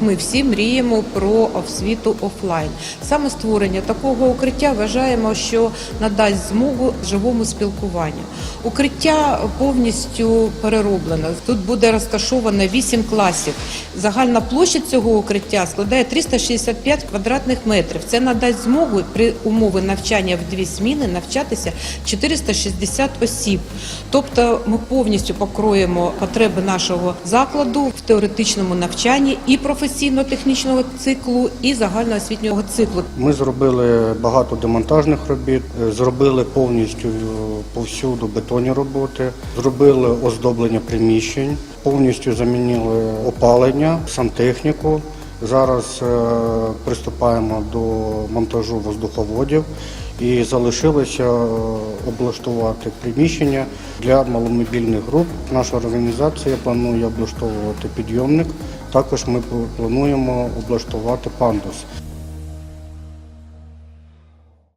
Ми всі мріємо про освіту офлайн. Саме створення такого укриття вважаємо, що надасть змогу живому спілкуванню. Укриття повністю перероблено. Тут буде розташовано 8 класів. Загальна площа цього укриття складає 365 квадратних метрів. Це надасть змогу при умови навчання в дві зміни навчатися 460 осіб. Тобто ми повністю покроємо потреби нашого закладу в теоретичному навчанні і професійно-технічного циклу, і загальноосвітнього циклу. Ми зробили багато демонтажних робіт, е, зробили повністю е, повсюду бетонні роботи, зробили оздоблення приміщень, повністю замінили опалення, сантехніку. Зараз е, приступаємо до монтажу воздуховодів і залишилося е, облаштувати приміщення для маломобільних груп. Наша організація планує облаштовувати підйомник. Також ми плануємо облаштувати пандус.